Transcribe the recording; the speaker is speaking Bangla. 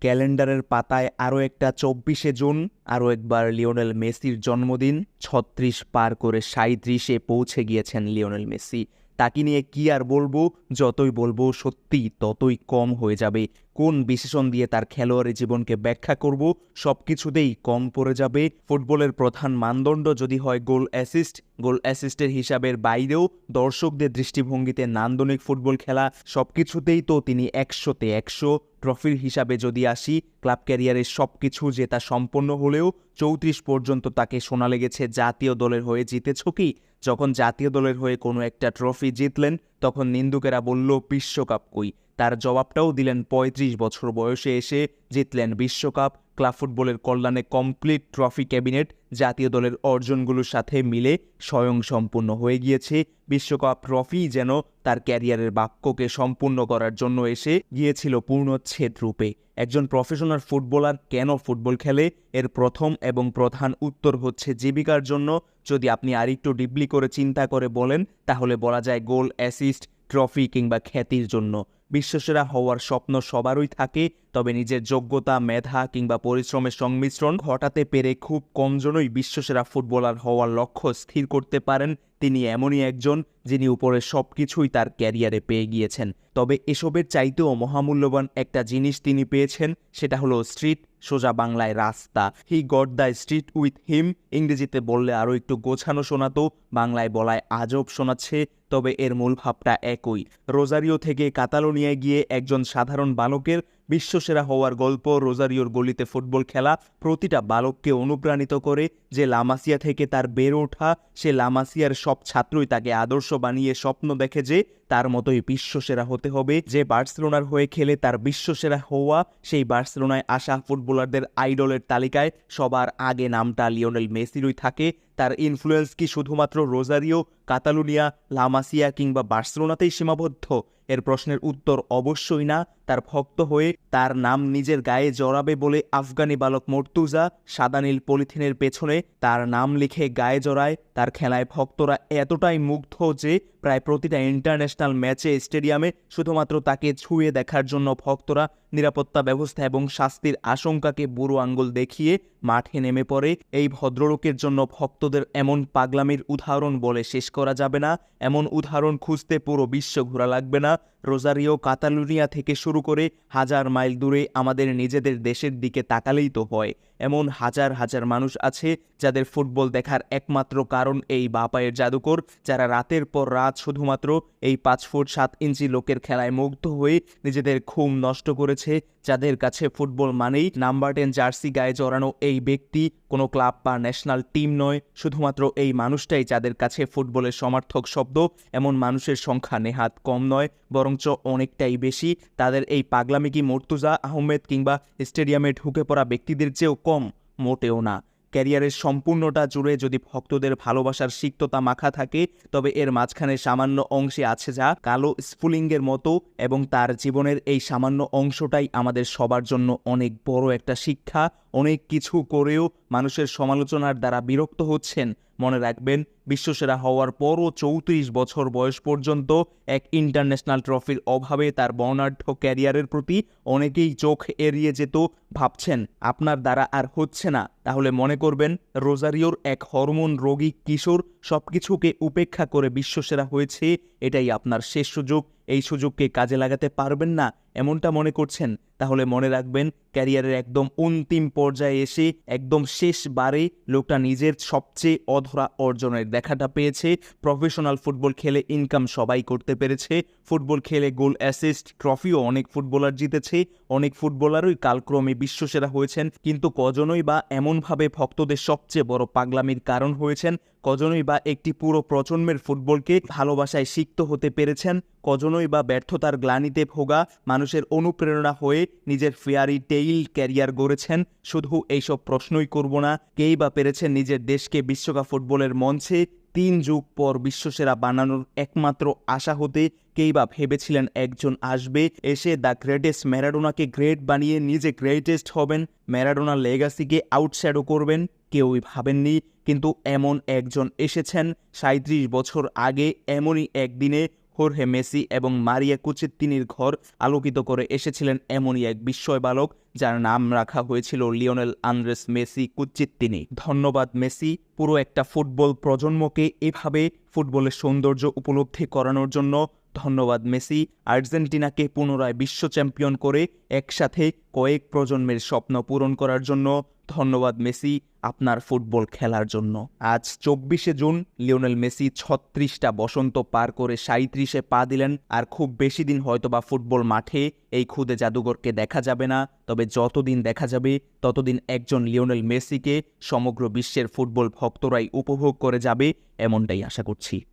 ক্যালেন্ডারের পাতায় আরও একটা চব্বিশে জুন, আরও একবার লিওনেল মেসির জন্মদিন, ছত্রিশ পার করে সাঁত্রিশে পৌঁছে গিয়েছেন লিওনেল মেসি। তাকে নিয়ে কি আর বলব? যতই বলব সত্যি ততই কম হয়ে যাবে। কোন বিশেষণ দিয়ে তার খেলোয়াড়ি জীবনকে ব্যাখ্যা করব? সব কিছুতেই কম পড়ে যাবে। ফুটবলের প্রধান মানদণ্ড যদি হয় গোল অ্যাসিস্ট গোল অ্যাসিস্টের হিসাবের বাইরেও দর্শকদের দৃষ্টিভঙ্গিতে নান্দনিক ফুটবল খেলা সব কিছুতেই তো তিনি একশোতে একশো। ট্রফির হিসাবে যদি আসি ক্লাব ক্যারিয়ারের সব কিছু জেতা সম্পন্ন হলেও চৌত্রিশ পর্যন্ত তাকে শোনা লেগেছে জাতীয় দলের হয়ে জিতেছ কি? যখন জাতীয় দলের হয়ে কোনো একটা ট্রফি জিতলেন, তখন নিন্দুকেরা বলল, বিশ্বকাপ কই? তার জবাবটাও দিলেন ৩৫ বছর বয়সে এসে জিতলেন বিশ্বকাপ। ক্লাব ফুটবলের কল্যাণে কমপ্লিট ট্রফি ক্যাবিনেট জাতীয় দলের অর্জনগুলোর সাথে মিলে স্বয়ংসম্পূর্ণ হয়ে গিয়েছে। বিশ্বকাপ ট্রফি যেন তার ক্যারিয়ারের বাক্যকে সম্পূর্ণ করার জন্য এসে গিয়েছিল পূর্ণচ্ছেদ রূপে। একজন প্রফেশনাল ফুটবলার কেন ফুটবল খেলে? এর প্রথম এবং প্রধান উত্তর হচ্ছে জীবিকার জন্য। যদি আপনি আরেকটু ডিপলি করে চিন্তা করে বলেন, তাহলে বলা যায় গোল, অ্যাসিস্ট, ট্রফি কিংবা খ্যাতির জন্য। বিশ্বসেরা হওয়ার স্বপ্ন সবারই থাকে, তবে নিজের যোগ্যতা, মেধা কিংবা পরিশ্রমের সংমিশ্রণ ঘটাতে পেরে খুব কমজনই বিশ্বসেরা ফুটবলার হওয়ার লক্ষ্য স্থির করতে পারেন। তিনি এমনই একজন যিনি উপরে সব কিছুই তার ক্যারিয়ারে পেয়ে গিয়েছেন। তবে এসবের চাইতেও মহামূল্যবান একটা জিনিস তিনি পেয়েছেন, সেটা হলো স্ট্রিট, সোজা বাংলায় রাস্তা। He got the street with him, ইংরেজিতে বললে আরও একটু গোছানো শোনাতো, বাংলায় বলায় আজব শোনাচ্ছে, তবে এর মূল ভাবটা একই। রোজারিও থেকে কাতালোনিয়ায় গিয়ে একজন সাধারণ বালকের বিশ্বসেরা হওয়ার গল্প, রোজারিওর গলিতে ফুটবল খেলা, প্রতিটা বালককে অনুপ্রাণিত করে যে লামাসিয়া থেকে তার বেড়ে ওঠা, সে লামাসিয়ার সব ছাত্রই তাকে আদর্শ বানিয়ে স্বপ্ন দেখে যে তার মতোই বিশ্বসেরা হতে হবে। যে বার্সেলোনার হয়ে খেলে তার বিশ্বসেরা হওয়া, সেই বার্সেলোনায় আসা ফুটবলারদের আইডলের তালিকায় সবার আগে নামটা লিওনেল মেসিরই থাকে। তার ইনফ্লুয়েন্স কি শুধুমাত্র রোজারিও, কাতালুনিয়া, লামাসিয়া কিংবা বার্সেলোনাতেই সীমাবদ্ধ? এর প্রশ্নের উত্তর অবশ্যই না। তার ভক্ত হয়ে তার নাম নিজের গায়ে জড়াবে বলে আফগানি বালক মর্তুজা সাদানীল পলিথিনের পেছনে তার নাম লিখে গায়ে জড়ায়। তার খেলায় ভক্তরা এতটাই মুগ্ধ যে প্রায় প্রতিটা ইন্টারন্যাশনাল ম্যাচে স্টেডিয়ামে শুধুমাত্র তাকে ছুঁয়ে দেখার জন্য ভক্তরা নিরাপত্তা ব্যবস্থা এবং শাস্তির আশঙ্কাকে বুড়ো আঙ্গুল দেখিয়ে মাঠে নেমে পড়ে। এই ভদ্রলোকের জন্য ভক্তদের এমন পাগলামির উদাহরণ বলে শেষ করা যাবে না। এমন উদাহরণ খুঁজতে পুরো বিশ্ব ঘোরা লাগবে না। রোজারিও কাতালুনিয়া থেকে শুরু করে হাজার মাইল দূরে আমাদের নিজেদের দেশের দিকে তাকালেই তো হয়। এমন হাজার হাজার মানুষ আছে যাদের ফুটবল দেখার একমাত্র কারণ এই বাপায়ের জাদুকর, যারা রাতের পর রাত শুধুমাত্র এই পাঁচ ফুট সাত ইঞ্চি লোকের খেলায় মুগ্ধ হয়ে নিজেদের ঘুম নষ্ট করেছে যাদের কাছে ফুটবল মানেই নাম্বার টেন জার্সি গায়ে জড়ানো এই ব্যক্তি, কোনো ক্লাব বা ন্যাশনাল টিম নয়। শুধুমাত্র এই মানুষটাই যাদের কাছে ফুটবলের সমার্থক শব্দ, এমন মানুষের সংখ্যা নেহাত কম নয়, বরঞ্চ অনেকটাই বেশি। তাদের এই পাগলামি কি মর্তুজা আহমেদ কিংবা স্টেডিয়ামে ঢুকে পড়া ব্যক্তিদের চেয়েও কম, মোটেও না। ক্যারিয়ারের সম্পূর্ণটা জুড়ে যদি ভক্তদের ভালোবাসার সিক্ততা মাখা থাকে, তবে এর মাঝখানে সামান্য অংশে আছে যা কালো স্ফুলিঙ্গের মতো এবং তার জীবনের এই সামান্য অংশটাই আমাদের সবার জন্য অনেক বড় একটা শিক্ষা। অনেক কিছু করেও মানুষের সমালোচনার দ্বারা বিরক্ত হচ্ছেন মনে রাখবেন, বিশ্বসেরা হওয়ার পরও চৌত্রিশ বছর বয়স পর্যন্ত এক ইন্টারন্যাশনাল ট্রফির অভাবে তার বর্ণাঢ্য ক্যারিয়ারের প্রতি অনেকেই চোখ এড়িয়ে যেত, ভাবছেন আপনার দ্বারা আর হচ্ছে না। তাহলে মনে করবেন, রোজারিওর এক হরমোন রোগী কিশোর সবকিছুকে উপেক্ষা করে বিশ্বসেরা হয়েছে, এটাই আপনার শেষ সুযোগ। এই সুযোগকে কাজে লাগাতে পারবেন না এমনটা মনে করছেন। তাহলে মনে রাখবেন, ক্যারিয়ারের একদম অন্তিম পর্যায়ে এসে একদম শেষ শেষবারে লোকটা নিজের সবচেয়ে অধরা অর্জনের দেখাটা পেয়েছে। প্রফেশনাল ফুটবল খেলে ইনকাম সবাই করতে পেরেছে। ফুটবল খেলে গোল অ্যাসিস্ট ট্রফিও অনেক ফুটবলার জিতেছে। অনেক ফুটবলারই কালক্রমে বিশ্বসেরা হয়েছেন। কিন্তু কজনই বা এমনভাবে ভক্তদের সবচেয়ে বড় পাগলামির কারণ হয়েছেন? কজনই বা একটি পুরো প্রজন্মের ফুটবলকে ভালোবাসায় সিক্ত হতে পেরেছেন? কজনই বা ব্যর্থতার গ্লানিতে ভোগা মানুষের অনুপ্রেরণা হয়ে নিজের ফেয়ারি টেইল ক্যারিয়ার গড়েছেন। শুধু এইসব প্রশ্নই করব না, কেই বা পেরেছেন নিজের দেশকে বিশ্বকাপ ফুটবলের মঞ্চে তিন যুগ পর বিশ্বসেরা বানানোর একমাত্র আশা হতে কেই বা ভেবেছিলেন একজন আসবে, এসে দ্য গ্রেটেস্ট ম্যারাডোনাকে গ্রেট বানিয়ে নিজে গ্রেটেস্ট হবেন ম্যারাডোনা লেগাসিকে আউটস্যাডো করবেন, কেউই ভাবেননি। কিন্তু এমন একজন এসেছেন সাঁত্রিশ বছর আগে এমনই একদিনে হোরহে মেসি এবং মারিয়া কুচিত্তিনির ঘর আলোকিত করে এসেছিলেন এমনই এক বিস্ময় বালক যার নাম রাখা হয়েছিল লিওনেল আন্দ্রেস মেসি কুচিত্তিনি। তিনি ধন্যবাদ মেসি, পুরো একটা ফুটবল প্রজন্মকে এভাবে ফুটবলের সৌন্দর্য উপলব্ধি করানোর জন্য ধন্যবাদ, মেসি আর্জেন্টিনাকে পুনরায় বিশ্ব চ্যাম্পিয়ন করে একসাথে কয়েক প্রজন্মের স্বপ্ন পূরণ করার জন্য ধন্যবাদ, মেসি, আপনার ফুটবল খেলার জন্য। আজ চব্বিশে জুন, লিওনেল মেসি ছত্রিশটা বসন্ত পার করে সাঁত্রিশে পা দিলেন আর খুব বেশি দিন হয়তোবা ফুটবল মাঠে এই খুদে জাদুঘরকে দেখা যাবে না। তবে যতদিন দেখা যাবে, ততদিন একজন লিওনেল মেসিকে সমগ্র বিশ্বের ফুটবল ভক্তরাই উপভোগ করে যাবে, এমনটাই আশা করছি।